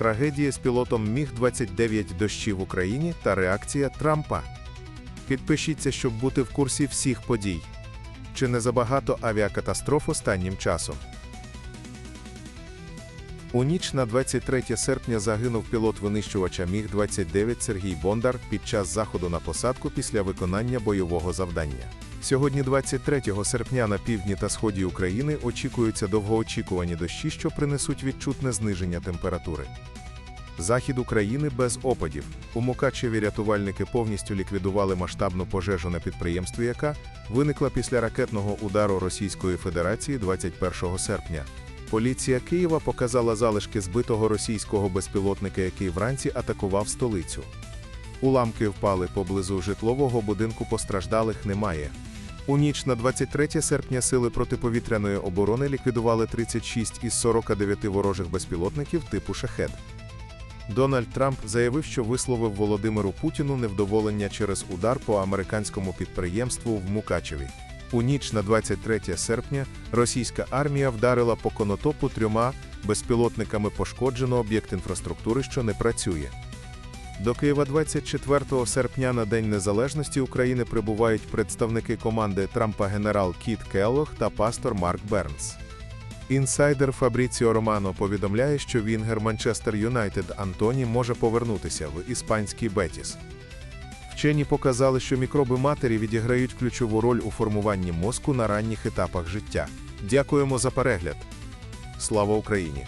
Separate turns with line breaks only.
трагедія з пілотом Міг-29 дощі в Україні та реакція Трампа. Підпишіться, щоб бути в курсі всіх подій. Чи не забагато авіакатастроф останнім часом? У ніч на 23 серпня загинув пілот винищувача Міг-29 Сергій Бондар під час заходу на посадку після виконання бойового завдання. Сьогодні, 23 серпня, на півдні та сході України очікуються довгоочікувані дощі, що принесуть відчутне зниження температури. Захід України без опадів. У Мукачеві рятувальники повністю ліквідували масштабну пожежу на підприємстві, яка виникла після ракетного удару Російської Федерації 21 серпня. Поліція Києва показала залишки збитого російського безпілотника, який вранці атакував столицю. Уламки впали поблизу житлового будинку, постраждалих немає. У ніч на 23 серпня сили протиповітряної оборони ліквідували 36 із 49 ворожих безпілотників типу шахед. Дональд Трамп заявив, що висловив Володимиру Путіну невдоволення через удар по американському підприємству в Мукачеві. У ніч на 23 серпня російська армія вдарила по конотопу трьома безпілотниками пошкоджено об'єкт інфраструктури, що не працює. До Києва 24 серпня на День Незалежності України прибувають представники команди Трампа генерал Кіт Келлог та пастор Марк Бернс. Інсайдер Фабріціо Романо повідомляє, що вінгер Манчестер Юнайтед Антоні може повернутися в іспанський Бетіс. Вчені показали, що мікроби матері відіграють ключову роль у формуванні мозку на ранніх етапах життя. Дякуємо за перегляд. Слава Україні!